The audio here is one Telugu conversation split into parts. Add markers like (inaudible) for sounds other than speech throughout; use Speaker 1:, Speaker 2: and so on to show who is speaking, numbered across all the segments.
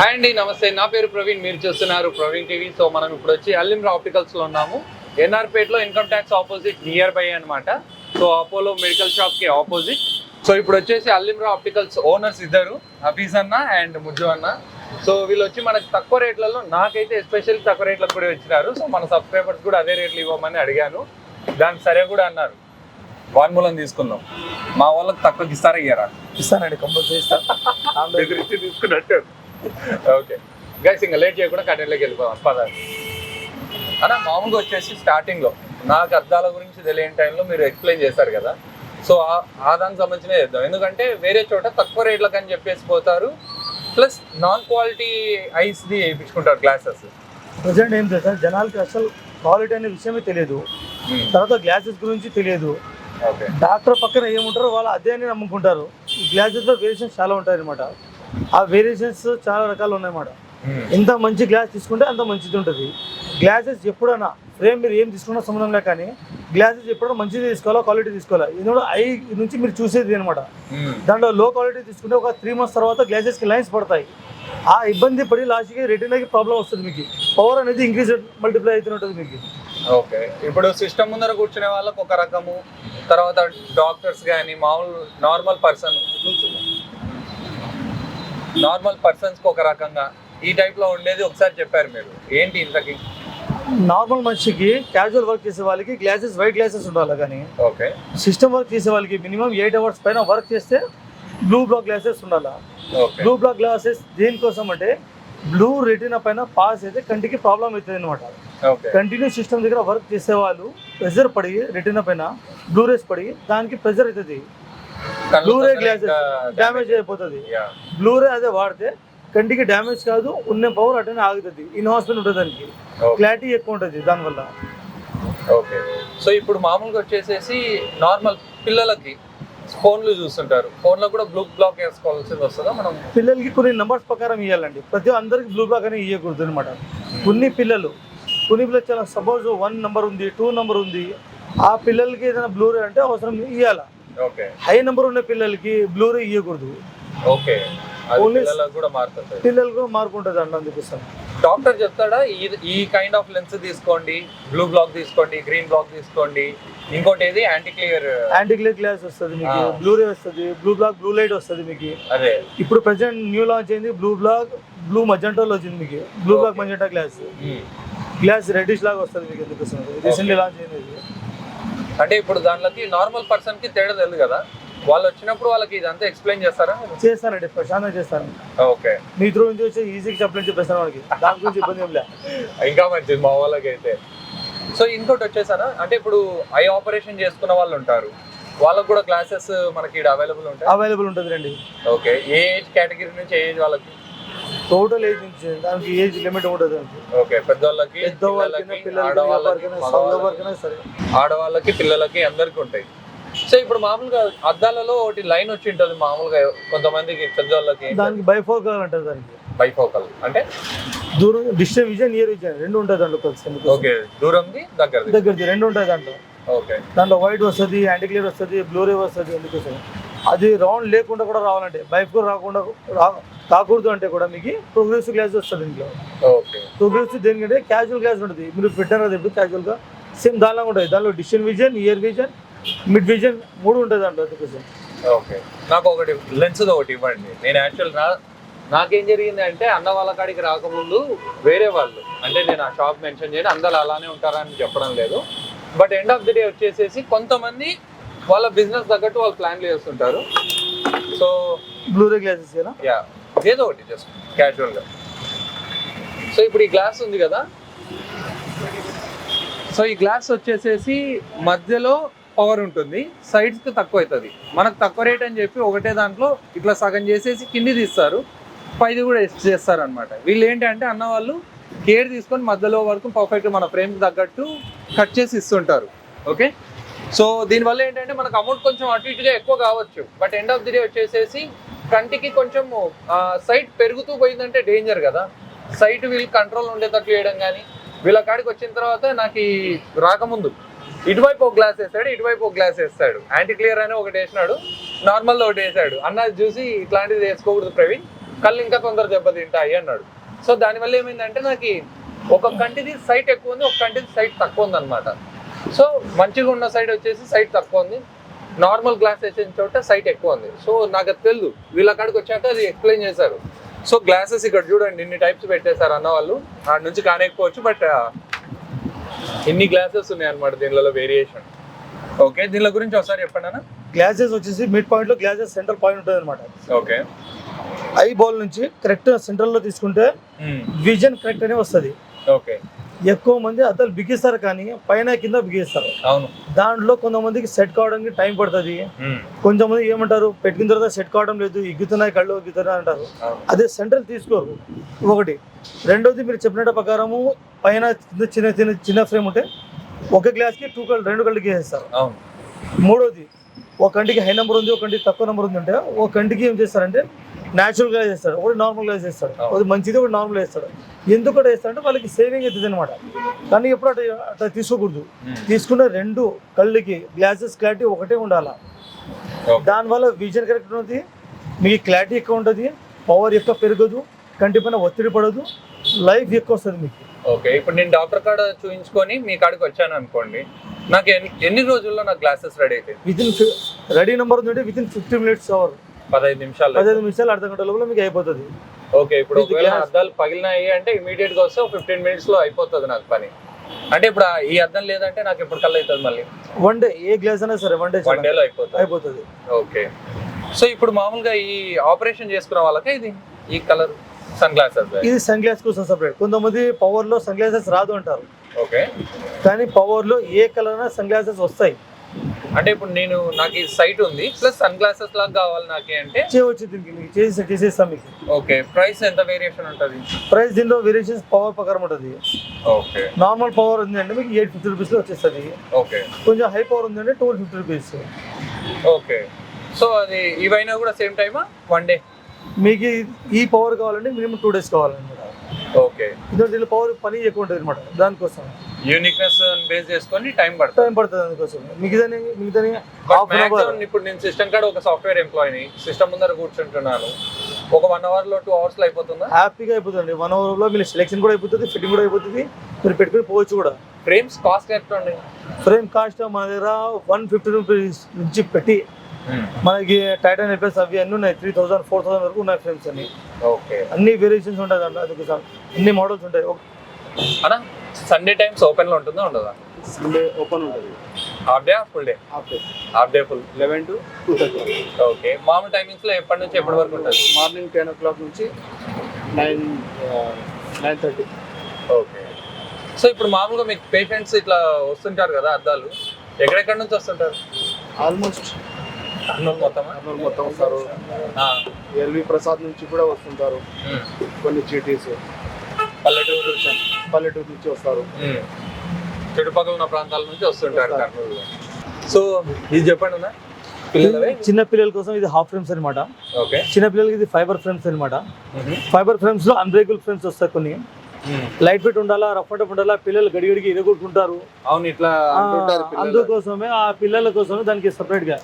Speaker 1: హాయ్ అండి నమస్తే. నా పేరు ప్రవీణ్ మీరు చూస్తున్నారు ప్రవీణ్ టీవీ. సో మనం ఇప్పుడు వచ్చి అల్లిమ్రా ఆప్టికల్స్లో ఉన్నాము. ఎన్ఆర్పేట్లో income tax opposite near by అన్నమాట. సో అపోలో మెడికల్ షాప్కి ఆపోజిట్. సో ఇప్పుడు వచ్చేసి అల్లిమ్రా ఆప్టికల్స్ ఓనర్స్ ఇద్దరు హఫీజ్ అన్న అండ్ ముజ్జు అన్న. సో వీళ్ళు వచ్చి మనకి తక్కువ రేట్లలో నాకైతే ఎస్పెషల్లీ తక్కువ రేట్లకు కూడా ఇచ్చినారు. సో మన సబ్స్క్రైబర్స్ కూడా అదే రేట్లు ఇవ్వమని అడిగాను. దానికి సరే కూడా అన్నారు. వాన్మూలం తీసుకుందాం. మా వాళ్ళకి తక్కువకి ఇస్తారా ఇయ్యారా?
Speaker 2: ఇస్తానండి కంపల్సరీ ఇస్తాను. (laughs)
Speaker 1: తీసుకున్నట్టు ఓకే. గైస్ ఇంకా లేట్ చేయకుండా కంటెంట్లోకి వెళ్ళిపోదాం. పదండి. అన్న మామూలుగా వచ్చేసి స్టార్టింగ్లో నాకు అద్దాల గురించి తెలియని టైంలో మీరు ఎక్స్ప్లెయిన్ చేశారు కదా. సో ఆ- దానికి సంబంధించిన చేద్దాం. ఎందుకంటే వేరే చోట తక్కువ రేట్లకు అని చెప్పేసి పోతారు. ప్లస్ నాన్ క్వాలిటీ ఐస్ ది వేయించుకుంటారు గ్లాసెస్
Speaker 2: ప్రజెంట్ ఏం తెలుసా జనాలకి అసలు క్వాలిటీ అనే విషయమే తెలియదు. తర్వాత గ్లాసెస్ గురించి తెలియదు.
Speaker 1: ఓకే
Speaker 2: డాక్టర్ పక్కన ఏముంటారో వాళ్ళు అదే అని నమ్ముకుంటారు. ఈ గ్లాసెస్లో వేరియేషన్స్ చాలా ఉంటాయి అనమాట ఆ వేరియేషన్స్ చాలా రకాలు ఉన్నాయన్నమాట ఎంత మంచి గ్లాస్ తీసుకుంటే అంత మంచిది ఉంటుంది. గ్లాసెస్ ఎప్పుడైనా ఫ్రేమ్ మీరు ఏం తీసుకున్నా సంబంధం లేక కానీ గ్లాసెస్ ఎప్పుడైనా మంచిది తీసుకోవాలా క్వాలిటీ తీసుకోవాలా? ఇది కూడా ఐ నుంచి మీరు చూసేది అనమాట. దాంట్లో లో క్వాలిటీ తీసుకుంటే ఒక త్రీ మంత్స్ తర్వాత గ్లాసెస్కి లైన్స్ పడతాయి. ఆ ఇబ్బంది పడి లాస్ట్కి రెటీనాకి ప్రాబ్లం వస్తుంది మీకు. పవర్ అనేది ఇంక్రీజ్ మల్టిప్లై అవుతుంటుంది మీకు.
Speaker 1: ఓకే. ఇప్పుడు సిస్టమ్ ముందర కూర్చునే వాళ్ళకి ఒక రకము తర్వాత డాక్టర్స్ కానీ మామూలు నార్మల్ పర్సన్ నార్మల్ పర్సన్స్కి ఒక రకంగా ఈ టైప్లో ఉండేది ఒకసారి చెప్పారు మీరు. ఏంటి ఇంతకి?
Speaker 2: నార్మల్ మనిషికి క్యాజువల్ వర్క్ చేసే వాళ్ళకి గ్లాసెస్ వైట్ గ్లాసెస్ ఉండాలి కానీ
Speaker 1: ఓకే.
Speaker 2: సిస్టమ్ వర్క్ చేసే వాళ్ళకి మినిమం ఎయిట్ అవర్స్ పైన వర్క్ చేస్తే బ్లూ బ్లాక్ గ్లాసెస్ ఉండాలి. బ్లూ బ్లాక్ గ్లాసెస్ దేనికోసం అంటే బ్లూ రెటీనా పైన పాస్ అయితే కంటికి ప్రాబ్లం అవుతుంది అనమాట కంటిన్యూ సిస్టమ్ దగ్గర వర్క్ చేసే వాళ్ళు ప్రెజర్ పడి రెటీనా పైన బ్లూ రేస్ పడి దానికి ప్రెజర్ అవుతుంది. బ్లూ రే గ్లాసెస్ డ్యామేజ్ అయిపోతుంది. బ్లూ రే అదే వాడితే కంటికి డ్యామేజ్ కాదు ఉన్న పవర్ అటనే ఆగుతుంది. ఇన్హాస్పిల్ ఉంటుంది దానికి. క్లారిటీ ఎక్కువ ఉంటుంది దానివల్ల.
Speaker 1: ఓకే సో ఇప్పుడు మామూలుగా వచ్చేసేసి నార్మల్ పిల్లలకి ఫోన్లు చూస్తుంటారు. ఫోన్లో కూడా బ్లూ బ్లాక్ వేసుకోవాల్సింది వస్తుందా? మనం
Speaker 2: పిల్లలకి కొన్ని నంబర్స్ ప్రకారం ఇవ్వాలండి ప్రతి అందరికి బ్లూ బ్లాక్ అని ఇవ్వకూడదు అనమాట కొన్ని పిల్లలు కొన్ని పిల్లలు చాలా సపోజ్ వన్ నెంబర్ ఉంది టూ నెంబర్ ఉంది. ఆ పిల్లలకి ఏదైనా బ్లూ అంటే అవసరం ఇవ్వాలా హై నెంబర్ ఉన్న పిల్లలకి బ్లూ రే ఇవ్వకూడదు
Speaker 1: ఓకే. పిల్లలకు కూడా మారుతుంది
Speaker 2: పిల్లలకు మార్పు ఉంటుంది అండి అందుకోసం
Speaker 1: డాక్టర్ చెప్తాడా? ఈ ఈ కైండ్ ఆఫ్ లెన్స్ తీసుకోండి బ్లూ బ్లాక్ తీసుకోండి గ్రీన్ బ్లాక్ తీసుకోండి. ఇంకోటి ఏది anti clear
Speaker 2: anti glare glass వస్తుంది మీకు. బ్లూ రే వస్తుంది బ్లూ బ్లాక్ బ్లూ లైట్ వస్తుంది మీకు.
Speaker 1: అదే.
Speaker 2: ఇప్పుడు ప్రజెంట్ న్యూ లాంచ్ అయింది బ్లూ బ్లాక్ బ్లూ మజెంటాలో వచ్చింది మీకు. Blue block. Magenta glass. Glass reddish లాగా వస్తుంది మీకు ఎందుకోసం రీసెంట్లీ లాంచ్ అయింది.
Speaker 1: అంటే ఇప్పుడు దాంట్లోకి నార్మల్ పర్సన్కి తేడా తెలియదు కదా? వాళ్ళు వచ్చినప్పుడు వాళ్ళకి ఇదంతా ఎక్స్ప్లెయిన్ చేస్తారా?
Speaker 2: చేస్తానండి ప్రశాంతంగా చేస్తాను.
Speaker 1: ఓకే.
Speaker 2: మీ త్రూ నుంచి వచ్చి ఈజీగా చెప్పలేని చెప్పేస్తాను వాళ్ళకి. దాని గురించి ఇబ్బంది ఏం లే. (laughs)
Speaker 1: ఇంకా మంచిది మా వాళ్ళకి అయితే సో ఇంకోటి వచ్చేసారా అంటే ఇప్పుడు ఐ ఆపరేషన్ చేసుకున్న వాళ్ళు ఉంటారు. వాళ్ళకి కూడా క్లాసెస్ మనకి ఇక్కడ అవైలబుల్ ఉంటాయి?
Speaker 2: అవైలబుల్ ఉంటుంది రండి.
Speaker 1: ఓకే. ఏ ఏజ్ కేటగిరీ నుంచి ఏ ఏజ్ వాళ్ళకి?
Speaker 2: టోటల్ ఏజ్ నుంచి దానికి ఏజ్ లిమిట్ ఉంటుంది దానికి
Speaker 1: ఓకే పెద్దవాళ్ళకి
Speaker 2: పెద్ద వాళ్ళకైనా
Speaker 1: పిల్లలకి,
Speaker 2: పిల్లలకి
Speaker 1: ఆడవాళ్ళకి
Speaker 2: సరే.
Speaker 1: ఆడవాళ్ళకి పిల్లలకి అందరికి ఉంటాయి. సో ఇప్పుడు మామూలుగా అద్దాలలో ఒకటి లైన్ వచ్చి ఉంటుంది మామూలుగా కొంతమందికి పెద్దవాళ్ళకి
Speaker 2: దానికి బైఫోర్ కలర్ అంటారు దానికి.
Speaker 1: బైఫోకల్ అంటే?
Speaker 2: దూరం డిస్టెన్స్ విజన్ నియర్ విజన్ రెండు కలిసి ఎందుకు
Speaker 1: ఓకే దూరంది దగ్గరది.
Speaker 2: దగ్గరది రెండు ఉంటాయి దాంట్లో.
Speaker 1: ఓకే.
Speaker 2: దాంట్లో వైట్ వస్తుంది యాంటీ క్లియర్ వస్తుంది బ్లూ రే వస్తుంది ఎందుకోసం అది రౌండ్ లేకుండా కూడా రావాలంటే బైక్ కూడా రాకుండా రాకూడదు అంటే కూడా మీకు ప్రోగ్రెసివ్ గ్లాస్ వస్తుంది ఇంట్లో.
Speaker 1: ఓకే.
Speaker 2: ప్రోగ్రెసివ్ దేనికంటే క్యాజువల్ గ్లాస్ ఉంటుంది. మీరు పెట్టారు కదా ఇప్పుడు క్యాజువల్గా సేమ్ దానిలో ఉంటుంది. దానిలో distance vision near vision mid vision మూడు ఉంటుంది అందుకోసం
Speaker 1: ఓకే. నాకు ఒకటి లెన్స్ ఒకటి ఇవ్వండి. నేను యాక్చువల్ నా నాకేం జరిగింది అంటే అన్న వాళ్ళ కాడికి రాకముందు వేరే వాళ్ళు అంటే నేను ఆ షాప్ మెన్షన్ చేయను అందరు అలానే ఉంటారని చెప్పడం లేదు. But end of the day వచ్చేసేసి కొంతమంది వాళ్ళ బిజినెస్ తగ్గట్టు వాళ్ళు ప్లాన్లు చేస్తుంటారు. సో
Speaker 2: బ్లూ రే గ్లాసెస్
Speaker 1: యా ఏదో ఒకటి జస్ట్ క్యాజువల్గా సో ఇప్పుడు ఈ గ్లాస్ ఉంది కదా? సో ఈ గ్లాస్ వచ్చేసేసి మధ్యలో పవర్ ఉంటుంది. సైడ్స్కి తక్కువ అవుతుంది. మనకు తక్కువ రేట్ అని చెప్పి ఒకటే దాంట్లో ఇట్లా సగం చేసేసి కింది తీస్తారు. పైది కూడా చేస్తారు అనమాట వీళ్ళు ఏంటంటే అన్న వాళ్ళు కేర్ తీసుకొని మధ్యలో వరకు పర్ఫెక్ట్ మన ఫ్రేమ్కి తగ్గట్టు కట్ చేసి ఇస్తుంటారు. ఓకే సో దీనివల్ల ఏంటంటే మనకు అమౌంట్ కొంచెం అటు ఇటుగా ఎక్కువ కావచ్చు. But end of the day వచ్చేసేసి కంటికి కొంచెం సైట్ పెరుగుతూ పోయిందంటే డేంజర్ కదా. సైట్ వీళ్ళు కంట్రోల్ ఉండేటట్లు చేయడం కానీ వీళ్ళ కాడికి వచ్చిన తర్వాత నాకు రాకముందు ఇటువైపు ఒక గ్లాస్ వేస్తాడు ఇటువైపు ఒక గ్లాస్ వేస్తాడు. యాంటీ క్లియర్ అని ఒకటి వేసినాడు నార్మల్ ఒకటి వేసాడు. అన్నది చూసి ఇట్లాంటిది వేసుకోకూడదు ప్రవీణ్ కళ్ళు ఇంకా తొందర దెబ్బతింటాయి అన్నాడు. సో దానివల్ల ఏమైందంటే నాకు ఒక కంటిది సైట్ ఎక్కువ ఉంది ఒక కంటిది సైట్ తక్కువ ఉంది అనమాట సో మంచిగా ఉన్న సైడ్ వచ్చేసి సైట్ తక్కువ ఉంది. నార్మల్ గ్లాస్ వేసిన చోట సైట్ ఎక్కువ ఉంది. సో నాకు అది తెలియదు వీళ్ళ కాడికి వచ్చాక అది ఎక్స్ప్లెయిన్ చేశారు. సో గ్లాసెస్ ఇక్కడ చూడండి ఇన్ని టైప్స్ పెట్టేశారు అన్న వాళ్ళు. ఆడ నుంచి కానేకపోవచ్చు బట్ ఇన్ని గ్లాసెస్ ఉన్నాయి అనమాట దీనిలో వేరియేషన్ ఓకే దీనిలో గురించి ఒకసారి చెప్పండి అన్న.
Speaker 2: గ్లాసెస్ వచ్చేసి మిడ్ పాయింట్లో గ్లాసెస్ సెంట్రల్ పాయింట్ ఉంటుంది అనమాట
Speaker 1: ఓకే
Speaker 2: ఐ బాల్ నుంచి కరెక్ట్ సెంట్రల్లో తీసుకుంటే విజన్ కరెక్ట్ అనే వస్తుంది.
Speaker 1: ఓకే
Speaker 2: ఎక్కువ మంది అద్దాలు బిగిస్తారు కానీ పైన కింద బిగిస్తారు.
Speaker 1: అవును.
Speaker 2: దాంట్లో కొంతమందికి సెట్ కావడానికి టైం పడుతుంది. కొంతమంది ఏమంటారు? పెట్టిన తర్వాత సెట్ కావడం లేదు. ఇగ్గుతున్నాయి కళ్ళు ఇగ్గుతున్నాయి అంటారు. అదే సెంట్రల్ తీసుకోరు. ఒకటి. రెండోది మీరు చెప్పినట్టు ప్రకారము పైన కింద చిన్న చిన్న చిన్న ఫ్రేమ్ ఉంటే ఒక గ్లాస్కి టూ కళ్ళు రెండు కళ్ళకి వేసేస్తారు.
Speaker 1: అవును.
Speaker 2: మూడోది ఒక కంటికి హై నెంబర్ ఉంది ఒక కంటికి తక్కువ నెంబర్ ఉంది అంటే ఒక కంటికి ఏం చేస్తారంటే న్యాచురల్గా చేస్తాడు. ఒకటి నార్మల్గా చేస్తాడు. ఒకటి మంచిది ఒకటి నార్మల్ చేస్తాడు. ఎందుకు అట్లా చేస్తాడంటే వాళ్ళకి సేవింగ్ అవుతుంది అనమాట కానీ ఎప్పుడు అట్లా అట్లా తీసుకోకూడదు. తీసుకున్న రెండు కళ్ళకి గ్లాసెస్ క్లారిటీ ఒకటే ఉండాలా? దానివల్ల విజన్ కరెక్ట్ ఉంటుంది మీకు క్లారిటీ ఎక్కువ ఉంటుంది పవర్ ఎక్కువ పెరగదు కంటి పైన ఒత్తిడి పడదు లైఫ్ ఎక్కువ వస్తుంది మీకు.
Speaker 1: ఓకే. ఇప్పుడు నేను డాక్టర్ కాడ చూపించుకొని మీ కాడికి వచ్చాను అనుకోండి నాకు ఎన్ని ఎన్ని రోజుల్లో నాకు గ్లాసెస్ రెడీ అయితే
Speaker 2: విత్ ఇన్ రెడీ నెంబర్ ఉందంటే within fifty minutes hour
Speaker 1: పదహైదు నిమిషాలు
Speaker 2: పదిహేను నిమిషాలు అర్ధ గంట లోపల మీకు అయిపోతుంది.
Speaker 1: ఓకే ఇప్పుడు ఒకవేళ. అద్దాలు పగిలినాయి అంటే ఇమీడియట్గా వస్తే ఫిఫ్టీన్ మినిట్స్లో అయిపోతుంది నాకు పని. అంటే ఇప్పుడు ఈ అద్దం లేదంటే నాకు ఎప్పుడు కల్లా అవుతుంది మళ్ళీ?
Speaker 2: వన్ డే ఏ గ్లాస్ అయినా సరే వన్ డే
Speaker 1: వన్ డేలో అయిపోతుంది.
Speaker 2: అయిపోతుంది.
Speaker 1: ఓకే. సో ఇప్పుడు మామూలుగా ఈ ఆపరేషన్ చేసుకున్న వాళ్ళకే ఇది? ఈ కలర్ సన్ గ్లాసెస్
Speaker 2: ఇది సన్ గ్లాస్ కోసం సపరేట్ కొంతమంది పవర్లో సన్ గ్లాసెస్ రాదు అంటారు.
Speaker 1: ఓకే.
Speaker 2: కానీ పవర్లో ఏ కలర్ అయినా సన్ గ్లాసెస్ వస్తాయి.
Speaker 1: అంటే ఇప్పుడు నేను నాకు ఈ సైట్ ఉంది ప్లస్ సన్ గ్లాసెస్ లాగా కావాలి నాకే అంటే?
Speaker 2: చేయవచ్చు దీనికి మీకు చేసి చేసేస్తాం మీకు.
Speaker 1: ఓకే ప్రైస్ ఎంత వేరియేషన్ ఉంటుంది?
Speaker 2: ప్రైస్ దీనిలో వేరియేషన్స్ పవర్ ప్రకారం ఉంటుంది.
Speaker 1: ఓకే
Speaker 2: నార్మల్ పవర్ ఉంది అంటే మీకు ఎయిట్ ఫిఫ్టీ రూపీస్లో వచ్చేస్తుంది.
Speaker 1: ఓకే
Speaker 2: కొంచెం హై పవర్ ఉంది అంటే twelve fifty rupees
Speaker 1: okay so అది ఇవైనా కూడా సేమ్ టైమా వన్ డే
Speaker 2: మీకు ఈ- పవర్ కావాలంటే మినిమం టూ డేస్ కావాలన్నమాట
Speaker 1: ఓకే
Speaker 2: ఎందుకంటే దీనిలో పవర్ పని ఎక్కువ ఉంటుంది అనమాట దానికోసం.
Speaker 1: యూనిక్నెస్ బేస్ చేసుకొని టైం పడుతుంది.
Speaker 2: టైం పడుతుంది అందుకోసం. మిగతాని మిగతాని హాఫ్ అన్ అవర్
Speaker 1: ఇప్పుడు నేను సిస్టమ్ కాడ ఒక సాఫ్ట్వేర్ ఎంప్లాయీని సిస్టమ్ ముందర కూర్చుంటున్నాను. ఒక వన్ అవర్లో టూ అవర్స్లో అయిపోతుందా?
Speaker 2: హ్యాపీగా అయిపోతుంది వన్ అవర్లో మీరు సెలెక్షన్ కూడా అయిపోతుంది ఫిట్టింగ్ కూడా అయిపోతుంది మీరు పెట్టుకుని పోవచ్చు కూడా.
Speaker 1: ఫ్రేమ్స్ కాస్ట్ ఎంత అండి?
Speaker 2: ఫ్రేమ్ కాస్ట్ మన దగ్గర వన్ ఫిఫ్టీ రూపీస్ నుంచి పెట్టి మనకి టైటన్ ఎఫ్ఎస్ అవి అన్నీ ఉన్నాయి. త్రీ థౌసండ్ ఫోర్ థౌసండ్ వరకు ఉన్నాయి ఫ్రేమ్స్ అన్ని.
Speaker 1: ఓకే
Speaker 2: అన్ని వేరియేషన్స్ ఉంటాయి దాంట్లో. అన్ని మోడల్స్ ఉంటాయి.
Speaker 1: అన్నా సండే టైమ్స్ ఓపెన్లో ఉంటుందా ఉండదా?
Speaker 3: సండే ఓపెన్ ఉంటుంది.
Speaker 1: Half day full day
Speaker 3: half day
Speaker 1: full
Speaker 3: eleven to two thirty
Speaker 1: okay మామూలు టైమింగ్స్లో ఎప్పటి నుంచి ఎప్పటి వరకు ఉంటుంది?
Speaker 3: మార్నింగ్ టెన్ ఓ క్లాక్ నుంచి nine nine thirty
Speaker 1: okay so ఇప్పుడు మామూలుగా మీకు పేషెంట్స్ ఇట్లా వస్తుంటారు కదా అద్దాలు. ఎక్కడెక్కడ నుంచి వస్తుంటారు?
Speaker 3: ఆల్మోస్ట్
Speaker 1: కర్నూలు మొత్తమా?
Speaker 3: కర్నూలు మొత్తం వస్తారు. ఎల్వి ప్రసాద్ నుంచి కూడా వస్తుంటారు.
Speaker 1: ఉమ్.
Speaker 3: కొన్ని చీటీస్.
Speaker 1: పల్లెటూరు
Speaker 3: నుంచి వస్తారు.
Speaker 1: చుట్టుపక్కల ఉన్న ప్రాంతాల నుంచి వస్తుంటారు కర్నూలులో. సో ఇది చెప్పండి అన్న.
Speaker 2: చిన్న పిల్లల కోసం ఇది హాఫ్ ఫ్రేమ్స్ అనమాట
Speaker 1: ఓకే.
Speaker 2: చిన్న పిల్లలకి ఇది ఫైబర్ ఫ్రేమ్స్ అనమాట ఫైబర్ ఫ్రేమ్స్లో అన్బ్రేకబుల్ ఫ్రేమ్స్ వస్తాయి కొన్ని. లైట్ వెయిట్ ఉండాలా రఫ్ అండ్ ఉండాలా పిల్లలు గడిగడికి ఇరగొట్టుకుంటారు
Speaker 1: అవును ఇట్లా
Speaker 2: అందుకోసమే ఆ పిల్లల కోసమే దానికి సెపరేట్గా.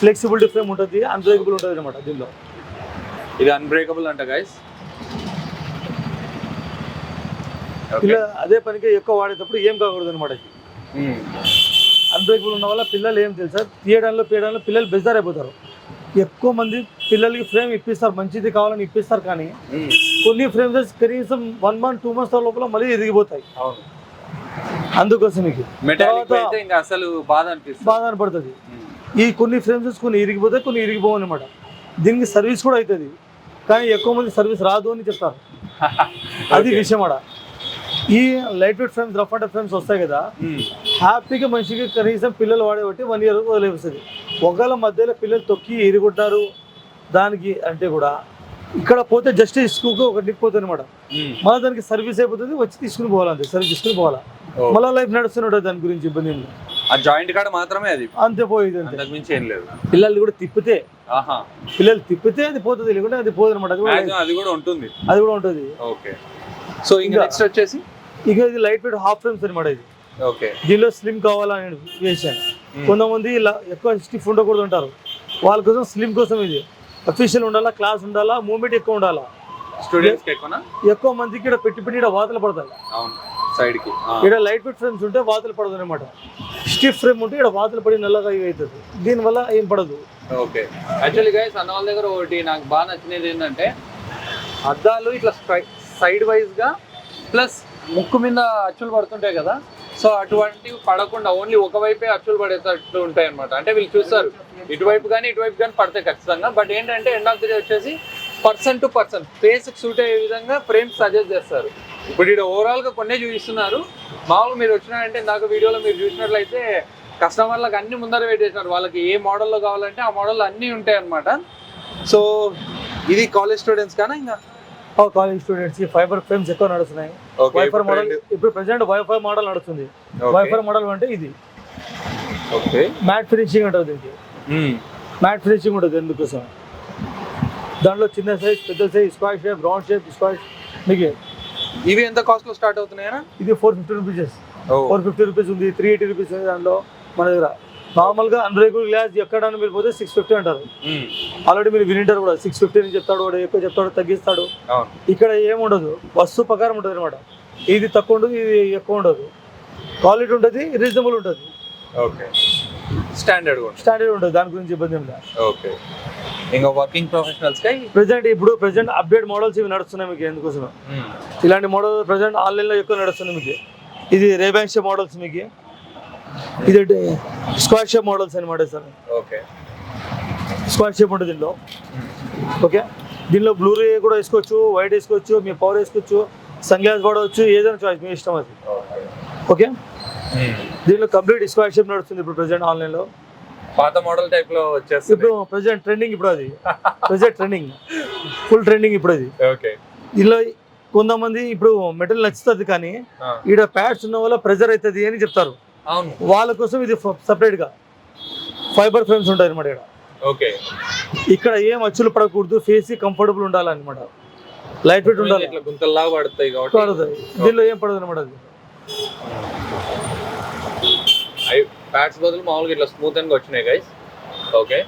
Speaker 2: ఫ్లెక్సిబిలిటీ ఫ్రేమ్ ఉంటుంది అన్బ్రేకబుల్ ఉంటుంది అనమాట దీనిలో.
Speaker 1: ఇది అన్బ్రేకబుల్ అంట గైస్
Speaker 2: పిల్ల అదే పనికి ఎక్కువ వాడేటప్పుడు ఏం కాకూడదు అనమాట అన్బ్రేకబుల్ ఉన్న వల్ల పిల్లలు ఏం తెలుసా? తీయడంలో తీయడంలో పిల్లలు బెజార్ అయిపోతారు. ఎక్కువ మంది పిల్లలకి ఫ్రేమ్ ఇప్పిస్తారు మంచిది కావాలని ఇప్పిస్తారు కానీ కొన్ని ఫ్రేమ్స్ కనీసం వన్ మంత్ టూ మంత్స్ లోపల మళ్ళీ ఎదిగిపోతాయి.
Speaker 1: అవును.
Speaker 2: అందుకోసం
Speaker 1: అసలు బాధ అనిపిస్తుంది.
Speaker 2: బాగా కనపడుతుంది ఈ కొన్ని ఫ్రేమ్స్ కొన్ని ఇరిగిపోతాయి కొన్ని ఇరిగిపోవు అనమాట దీనికి సర్వీస్ కూడా అవుతుంది. కానీ ఎక్కువ మంది సర్వీస్ రాదు అని చెప్తారు. (laughs) అది. విషయం ఆడ. ఈ lightweight frames rough and frames వస్తాయి కదా హ్యాపీగా మనిషికి కనీసం పిల్లలు వాడేబట్టి వన్ ఇయర్ వదిలేస్తుంది ఒకవేళ మధ్యలో పిల్లలు తొక్కి ఇరుగుంటారు దానికి అంటే కూడా ఇక్కడ పోతే జస్ట్ ఇసుకు ఒక నిప్ పోతుంది అనమాట మళ్ళీ దానికి సర్వీస్ అయిపోతుంది వచ్చి తీసుకుని పోవాలి అంతే సర్వీస్ తీసుకుని పోవాలా. మళ్ళీ లైఫ్ నడుస్తుంటే దాని గురించి ఇబ్బంది ఏం లేదు.
Speaker 1: ఆ జాయింట్ కాడ మాత్రమే అది.
Speaker 2: అంతే పోయేది అంతే.
Speaker 1: అంతకు మించి ఏం లేదు.
Speaker 2: పిల్లలు కూడా తిప్పితే
Speaker 1: ఆహా.
Speaker 2: పిల్లలు తిప్పితే అది పోతుంది లేకుంటే అది పోదు అనమాట అది కూడా
Speaker 1: ఉంటుంది.
Speaker 2: అది కూడా ఉంటుంది.
Speaker 1: ఓకే. సో ఇంకా
Speaker 2: ఇంకా-
Speaker 1: నెక్స్ట్ వచ్చేసి?
Speaker 2: ఇక ఇది లైట్ వెయిట్ హాఫ్ ఫ్రేమ్స్ అనమాట ఇది.
Speaker 1: ఓకే.
Speaker 2: దీనిలో స్లిమ్ కావాలని వేసాను కొంతమంది ఇలా ఎక్కువ స్టిఫ్ ఉండకూడదు ఉంటారు వాళ్ళ కోసం స్లిమ్ కోసం ఇది. అఫీషియల్ ఉండాలా క్లాస్ ఉండాలా మూమెంట్ ఎక్కువ ఉండాలా?
Speaker 1: స్టూడెంట్స్
Speaker 2: ఎక్కువ మందికి ఇక్కడ పెట్టి పెట్టి ఇక్కడ వాతలు పడతాయి.
Speaker 1: అవును సైడ్కి.
Speaker 2: ఇక్కడ లైట్ ఫిట్ ఫ్రేమ్స్ ఉంటే వాతలు పడదు అనమాట స్టిఫ్ ఫ్రేమ్ ఉంటే ఇక్కడ వాతలు పడి నల్లగా ఇవి అవుతుంది. దీనివల్ల ఏం పడదు.
Speaker 1: ఓకే. యాక్చువల్లీ గైస్ అన్న వాళ్ళ దగ్గర ఒకటి నాకు బాగా నచ్చినది ఏంటంటే అద్దాలు ఇట్లా సైడ్ వైజ్గా ప్లస్ ముక్కు మీద అచ్చులు పడుతుంటాయి కదా సో అటువంటివి పడకుండా ఓన్లీ ఒకవైపే అచ్చులు పడేటట్లు ఉంటాయి అనమాట అంటే వీళ్ళు చూస్తారు ఇటువైపు కానీ ఇటువైపు కానీ పడతాయి ఖచ్చితంగా. బట్ ఏంటంటే ఎండ్ ఆఫ్ ది డే వచ్చేసి పర్సన్ టు పర్సన్ ఫేస్కి సూట్ అయ్యే విధంగా ఫ్రేమ్స్ సజెస్ట్ చేస్తారు. ఇప్పుడు ఇక్కడ ఓవరాల్గా కొన్నే చూపిస్తున్నారు. మామూలుగా మీరు వచ్చినారంటే ఇందాక వీడియోలో మీరు చూసినట్లయితే కస్టమర్లకు అన్ని ముందర చేసినారు వాళ్ళకి ఏ మోడల్లో కావాలంటే ఆ మోడల్ అన్నీ ఉంటాయి అనమాట సో ఇది కాలేజ్ స్టూడెంట్స్ కానీ ఇంకా?
Speaker 2: కాలేజ్ స్టూడెంట్స్కి ఫైబర్ ఫ్రేమ్స్ ఎక్కువ నడుస్తున్నాయి. Wifi model. ఇప్పుడు ప్రెసెంట్ వైఫై మోడల్ నడుస్తుంది. వైఫై మోడల్ అంటే ఇది.
Speaker 1: ఓకే.
Speaker 2: మ్యాట్ ఫినిషింగ్ ఉంటుంది దీనికి. మ్యాట్ ఫినిషింగ్ ఉంటుంది ఎందుకోసం? దాంట్లో చిన్న సైజ్ పెద్ద size squash shape round shape squash మీకు
Speaker 1: ఇవి ఎంత కాస్ట్లో స్టార్ట్ అవుతున్నాయా
Speaker 2: ఇది four fifty rupees four fifty rupees ఉంది త్రీ ఎయిటీ రూపీస్ ఉంది దాంట్లో మన దగ్గర. నార్మల్గా అన్రెగ్యులర్ గ్లాస్ ఎక్కడైనా మీరు పోతే సిక్స్ ఫిఫ్టీ అంటారు. ఆల్రెడీ మీరు వినింటారు కూడా సిక్స్ ఫిఫ్టీ అని చెప్తాడు వాడు ఎక్కువ చెప్తాడు తగ్గిస్తాడు. ఇక్కడ ఏముండదు వస్తువు ప్రకారం ఉంటుంది అనమాట ఇది తక్కువ ఉండదు ఇది ఎక్కువ ఉండదు. క్వాలిటీ ఉంటుంది రీజనబుల్ ఉంటుంది.
Speaker 1: ఓకే. స్టాండర్డ్
Speaker 2: స్టాండర్డ్ ఉంటుంది దాని గురించి ఇబ్బంది ఏం లేదు.
Speaker 1: ఓకే. ఇంకా వర్కింగ్ ప్రొఫెషనల్స్కి?
Speaker 2: ప్రజెంట్ ఇప్పుడు ప్రజెంట్ అప్డేట్ మోడల్స్ ఇవి నడుస్తున్నాయి మీకు ఎందుకోసం ఇలాంటి మోడల్ ప్రజెంట్ ఆన్లైన్లో ఎక్కువ నడుస్తుంది మీకు. ఇది రేబ్యాన్ షేప్ మోడల్స్ మీకు. ఇది స్క్వాష్ షేప్ మోడల్స్ అనమాట సార్.
Speaker 1: ఓకే.
Speaker 2: షేప్ ఉంటుంది దీనిలో. ఓకే? దీనిలో బ్లూ రే కూడా వేసుకోవచ్చు వైట్ వేసుకోవచ్చు మీ పవర్ వేసుకోవచ్చు సన్ గ్లాస్ వాడవచ్చు ఏదైనా చాయిస్ మీ ఇష్టం అది. ఓకే. దీనిలో కంప్లీట్ స్క్వాష్ షేప్ నడుస్తుంది ఇప్పుడు ప్రజెంట్ ఆన్లైన్లో?
Speaker 1: పాత మోడల్ టైప్లో వచ్చేస్తుంది.
Speaker 2: ఇప్పుడు ప్రజెంట్ ట్రెండింగ్ ఇప్పుడు అది. Present trending. ఫుల్ ట్రెండింగ్ ఇప్పుడు అది.
Speaker 1: ఓకే.
Speaker 2: దీనిలో కొంతమంది ఇప్పుడు మెటల్ నచ్చుతుంది కానీ ఈడ ప్యాడ్స్ ఉన్న వల్ల ప్రెజర్ అవుతుంది అని చెప్తారు. వాళ్ళ కోసం ఇది సపరేట్గా ఫైబర్ ఫ్రేమ్స్ ఉంటాయి అనమాట ఇక్కడ.
Speaker 1: ఓకే.
Speaker 2: ఇక్కడ ఏం అచ్చులు పడకూడదు ఫేస్ కంఫర్టబుల్ ఉండాలన్నమాట. లైట్ వెయిట్ ఉండాలి.
Speaker 1: ఇట్లా గుంతల్లాగా పడతాయి కాబట్టి.
Speaker 2: పడుతుంది దీనిలో ఏం పడదు అనమాట అది.
Speaker 1: ప్యాడ్స్ బదులు మామూలుగా ఇట్లా స్మూత్గా వచ్చినాయి గైస్ ఓకే.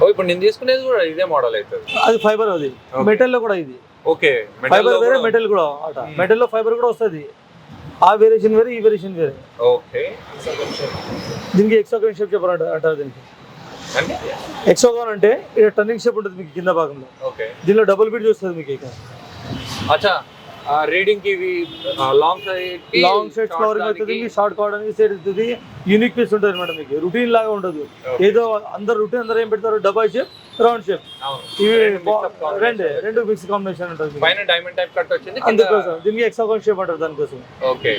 Speaker 1: ఓ ఇప్పుడు నేను తీసుకునేది కూడా ఇదే మోడల్ అవుతుంది
Speaker 2: అది ఫైబర్ అది. మెటల్లో కూడా ఇది.
Speaker 1: ఓకే.
Speaker 2: ఫైబర్ వేరే మెటల్ కూడా మెటల్లో ఫైబర్ కూడా వస్తుంది. ఆ వేరియేషన్ వేరే ఈ వేరియేషన్ వేరే.
Speaker 1: ఓకే.
Speaker 2: దీనికి ఎక్సోగాన్ షేప్ చెప్పారంట అంటారు దీనికి.
Speaker 1: అంటే?
Speaker 2: ఎక్సోగాన్ అంటే ఇక్కడ టర్నింగ్ షేప్ ఉంటుంది మీకు కింద భాగంలో.
Speaker 1: ఓకే.
Speaker 2: దీనిలో డబుల్ బీట్ చూస్తుంది మీకు ఇక.
Speaker 1: అచ్చా. రీడింగ్కి ఇవి long side
Speaker 2: long side covering అవుతుంది షార్ట్ కవరింగ్ సైడ్ అవుతుంది. యూనిక్ పీస్ ఉంటుంది అనమాట మీకు రొటీన్ లాగా ఉండదు. ఏదో అందరు రొటీన్ అందరూ ఏం పెడతారు? డబల్ షేప్ రౌండ్ షేప్ ఇవి
Speaker 1: రెండు.
Speaker 2: రెండు మిక్స్ కాంబినేషన్ ఉంటుంది.
Speaker 1: పైన డైమండ్ టైప్ కట్ వచ్చింది
Speaker 2: అందుకోసం దీనికి ఎక్సాగాన్ షేప్ అంటారు దానికోసం.
Speaker 1: ఓకే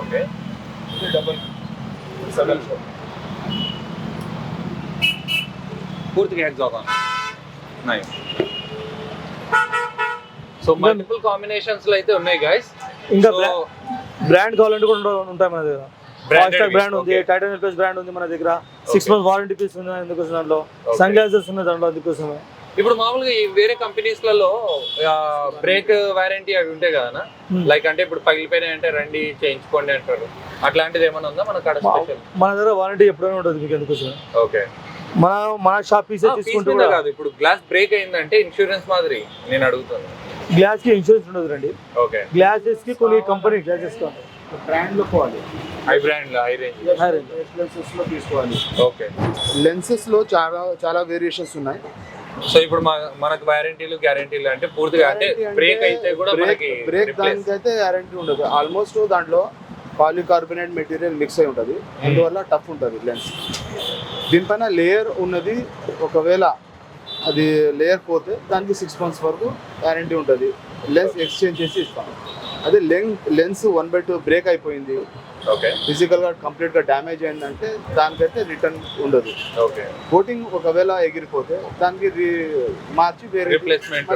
Speaker 1: ఓకే పూర్తిగా హెక్సాగాన్ నైస్ సో మల్టిపుల్ కాంబినేషన్స్లో అయితే ఉన్నాయి గైస్
Speaker 2: ఇంకా బ్రాండ్ కావాలంటే కూడా ఉంటాయి మన దగ్గర. ఫాస్టాగ్ బ్రాండ్ ఉంది. టైటన్ ఎల్పీఎస్ బ్రాండ్ ఉంది మన దగ్గర. సిక్స్. మంత్స్ వారంటీ పీస్ ఉంది అందుకోసం దాంట్లో. సన్ గ్లాసెస్ ఉన్నాయి దాంట్లో అందుకోసమే.
Speaker 1: ఇప్పుడు మామూలుగా ఈ వేరే కంపెనీస్లలో బ్రేక్ వారంటీ అవి ఉంటాయి కదా
Speaker 2: Hmm.
Speaker 1: లైక్ అంటే ఇప్పుడు పగిలిపోయినాయి అంటే రండి చేయించుకోండి అంటారు. అట్లాంటిది ఏమైనా ఉందా మన కాడ
Speaker 2: మన దగ్గర వారంటీ ఎప్పుడైనా ఉంటుంది మీకు అందుకోసం
Speaker 1: ఓకే
Speaker 2: మన మన షాప్ పీసే తీసుకుంటూ కూడా.
Speaker 1: కాదు ఇప్పుడు గ్లాస్ బ్రేక్ అయిందంటే ఇన్సూరెన్స్ మాదిరి నేను అడుగుతాను
Speaker 2: గ్లాస్కి ఇన్సూరెన్స్ ఉండదు రండి
Speaker 1: ఓకే
Speaker 2: గ్లాసెస్కి కొన్ని కంపెనీ గ్లాసెస్
Speaker 3: బ్రాండ్లో పోవాలి.
Speaker 1: హై బ్రాండ్ హై రేంజ్
Speaker 3: లెన్సెస్లో తీసుకోవాలి.
Speaker 1: ఓకే
Speaker 3: లెన్సెస్లో చాలా చాలా వేరియేషన్స్ ఉన్నాయి.
Speaker 1: సో ఇప్పుడు మన- మనకు వారంటీలు గ్యారంటీలు అంటే పూర్తిగా అంటే బ్రేక్ అయితే కూడా
Speaker 3: బ్రేక్
Speaker 1: మనకి
Speaker 3: బ్రేక్. దానికైతే గ్యారంటీ ఉండదు. ఆల్మోస్ట్ దాంట్లో పాలికార్బోనేట్ మెటీరియల్ మిక్స్ అయి ఉంటుంది. అందువల్ల టఫ్ ఉంటుంది లెన్స్. దీనిపైన లేయర్ ఉన్నది ఒకవేళ అది లేయర్ పోతే దానికి సిక్స్ మంత్స్ వరకు గ్యారంటీ ఉంటుంది. లెన్స్ ఎక్స్చేంజ్ చేసి ఇస్తాం. అదే len lens one by two break అయిపోయింది.
Speaker 1: ఓకే.
Speaker 3: ఫిజికల్గా కంప్లీట్గా డ్యామేజ్ అయిందంటే దానికైతే రిటర్న్ ఉండదు.
Speaker 1: ఓకే.
Speaker 3: కోటింగ్ ఒకవేళ ఎగిరిపోతే దానికి మార్చి వేరే
Speaker 1: రిప్లేస్మెంట్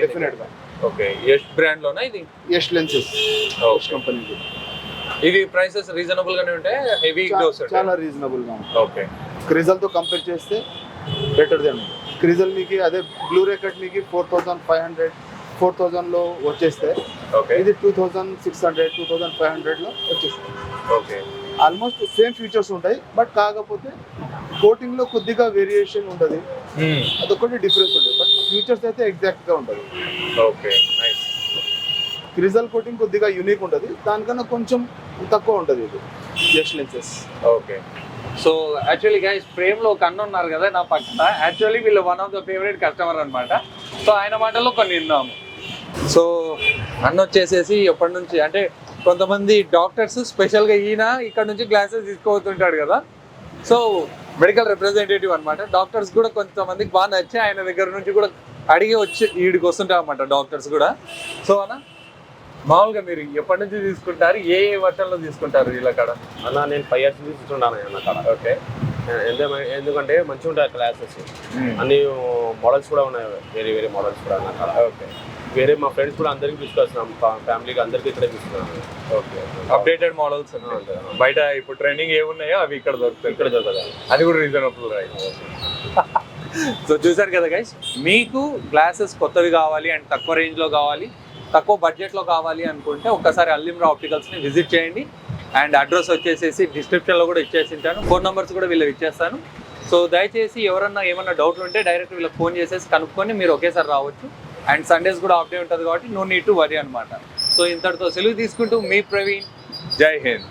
Speaker 3: డెఫినెట్గా
Speaker 1: ఓకే. ఎస్ట్ బ్రాండ్ లోనా ఇది?
Speaker 3: Yes lenses
Speaker 1: okay.
Speaker 3: కంపెనీకి
Speaker 1: ఇవి ప్రైసెస్ రీజనబుల్ గానే ఉంటాయి హెవీ డోస్
Speaker 3: చాలా రీజనబుల్గా ఉంటుంది
Speaker 1: ఓకే
Speaker 3: క్రిజల్తో కంపేర్ చేస్తే బెటర్ దెన్ క్రిజల్ మీకు అదే బ్లూ రేకట్ మీకు four thousand five hundred four థౌసండ్లో వచ్చేస్తే
Speaker 1: ఓకే
Speaker 3: ఇది two thousand six hundred two thousand five హండ్రెడ్లో వచ్చేస్తాయి.
Speaker 1: ఓకే
Speaker 3: ఆల్మోస్ట్ సేమ్ ఫీచర్స్ ఉంటాయి బట్ కాకపోతే కోటింగ్లో కొద్దిగా వేరియేషన్ ఉంటుంది. అదొకటి డిఫరెన్స్ ఉంటుంది బట్ ఫ్యూచర్స్ అయితే ఎగ్జాక్ట్గా ఉంటుంది.
Speaker 1: ఓకే నైస్
Speaker 3: క్రిజల్ కోటింగ్ కొద్దిగా యూనిక్ ఉంటుంది దానికన్నా కొంచెం తక్కువ ఉంటుంది ఇది. Just lenses
Speaker 1: okay so actually guys ప్రేమ్లో ఒక అన్న ఉన్నారు కదా నా పక్కన. యాక్చువల్లీ వీళ్ళు one of the favourite customer అనమాట సో ఆయన మాటల్లో కొన్ని విన్నాము సో అన్న వచ్చేసేసి ఎప్పటి నుంచి అంటే కొంతమంది డాక్టర్స్ స్పెషల్గా ఈయన ఇక్కడ నుంచి గ్లాసెస్ తీసుకుపోతుంటాడు కదా. సో మెడికల్ రిప్రజెంటేటివ్ అనమాట డాక్టర్స్ కూడా కొంతమందికి బాగా నచ్చి ఆయన దగ్గర నుంచి కూడా అడిగి వచ్చి వీడికి వస్తుంటారు అనమాట డాక్టర్స్ కూడా. సో అన్న మామూలుగా మీరు ఎప్పటి నుంచి తీసుకుంటారు? ఏ ఏ వర్షన్లో తీసుకుంటారు వీళ్ళ కాడ?
Speaker 4: అన్న నేను ఫైవ్ ఇయర్స్ చూస్తున్నాను అన్న కాడ.
Speaker 1: ఓకే.
Speaker 4: ఎందు- ఎందుకంటే మంచిగా ఉంటాయి క్లాసెస్ అన్ని మోడల్స్ కూడా ఉన్నాయి వేరే వేరే మోడల్స్ కూడా అన్న కాడ.
Speaker 1: ఓకే.
Speaker 4: వేరే మా ఫ్రెండ్స్ కూడా అందరికి తీసుకొస్తున్నాం ఫ్యామిలీకి అందరికి ఇక్కడే తీసుకున్నాను.
Speaker 1: ఓకే అప్డేటెడ్ మోడల్స్ బయట ఇప్పుడు ట్రెండింగ్ ఏమున్నాయో అవి ఇక్కడ దొరుకుతాయి.
Speaker 4: ఇక్కడ దొరకదా
Speaker 1: అది కూడా రీజనబుల్ రైట్. (laughs) సో చూసారు కదా గైస్ మీకు గ్లాసెస్ కొత్తవి కావాలి అండ్ తక్కువ రేంజ్లో కావాలి. తక్కువ బడ్జెట్లో కావాలి అనుకుంటే ఒకసారి అల్లిమ్రా ఆప్టికల్స్ని విజిట్ చేయండి. అండ్ అడ్రస్ వచ్చేసేసి డిస్క్రిప్షన్లో కూడా ఇచ్చేసి ఉంటాను ఫోన్ నెంబర్స్ కూడా వీళ్ళకి ఇచ్చేస్తాను. సో దయచేసి ఎవరన్నా ఏమన్నా డౌట్లు ఉంటే డైరెక్ట్ వీళ్ళకి ఫోన్ చేసేసి కనుక్కొని మీరు ఒకేసారి రావచ్చు. అండ్ సండేస్ కూడా ఆఫ్ డే ఉంటుంది కాబట్టి నో నీడ్ టు వరీ అనమాట సో ఇంతటితో సెలవు తీసుకుంటూ మీ ప్రవీణ్. జై హింద్.